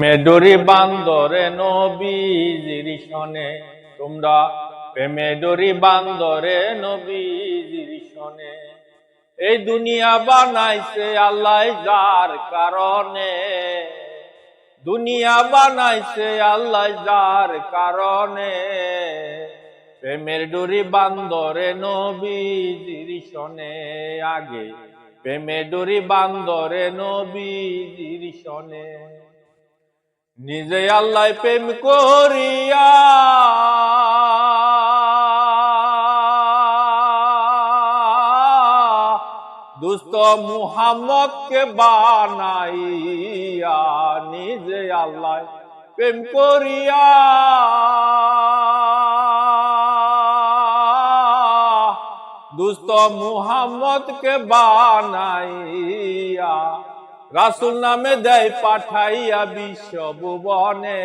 মেডরি বান্দরে নবীজির শনে তোমরা মেডরি বান্দরে এই দুনিয়া বানাইছে আল্লাহ যার কারণে। দুনিয়া বানাইছে আল্লাহ যার কারণে। প্রেমের ডুরি বান্দরে আগে। প্রেমের ডুরি বান্দরে নবীজির শনে নিজে আল্লাহ প্রেম করিয়া দুস্ত মুহাম্মদ কে বানাইয়া নিজে আল্লাহ প্রেম করিয়া দুস্ত মুহাম্মদ কে বানাইয়া রাসুল নামে দেয় পাঠাইয়া বিশ্ব ভুবনে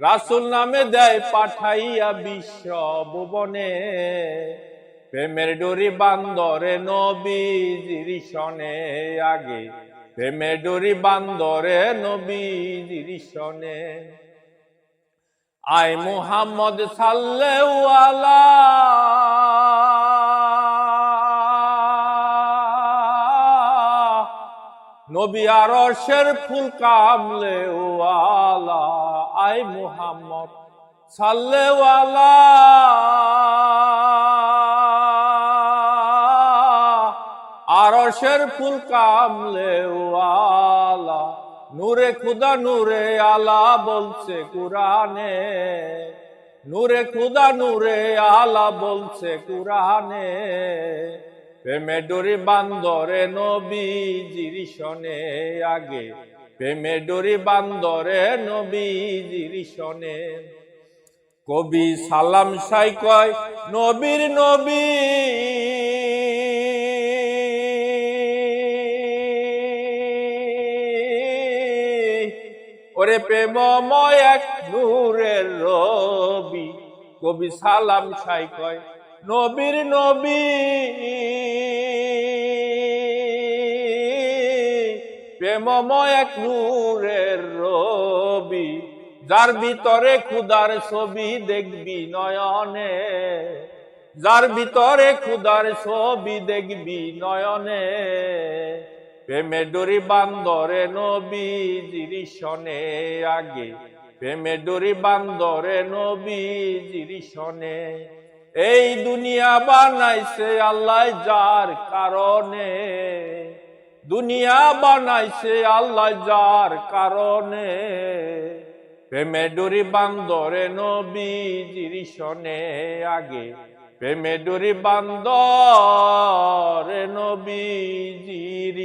রাসুল নামে দেয় পাঠাইয়া বিশ্ব ভুবনে প্রেমের ডোরি বান্দরে নবীজির আগে। প্রেমের ডোরি বান্দরে নবীজির শনে আয় মুহাম্মদ সাল্লেওয়ালা। নবী আরশের ফুল কামলে ওয়ালা আই মুহাম্মদ সাল্লেওয়ালা আরশের ফুল কামলে ওয়ালা নূরে খুদা নূরে আলা বলছে কুরানে নূরে খুদা নূরে আলা বলছে কুরানে প্রেমে ডোরি বান্দরে নবীজির শনে আগে। প্রেমে ডোরি বান্দরে নবীজির শনে কবি সালাম সাই কয়, নবীর নবী। ওরে প্রেমময় এক নূরের রবি। কবি সালাম সাই কয় নবীর নবী। প্রেমময় এক নূরের রবি, যার ভিতরে খুদার ছবি দেখবি নয়নে। যার ভিতরে খুদার ছবি দেখবি নয়নে। প্রেমে ডোরি বান্দরে নবীজির শনে আগে। প্রেমে ডোরি বান্দরে নবীজির শনে এই দুনিয়া বানাইছে আল্লাহ যার কারণে। দুনিয়া বানাইছে আল্লাহ যার কারণে। প্রেমে ডোরি বান্দরে নবীজির আগে। প্রেমে ডোরি বান্দরে নবীজির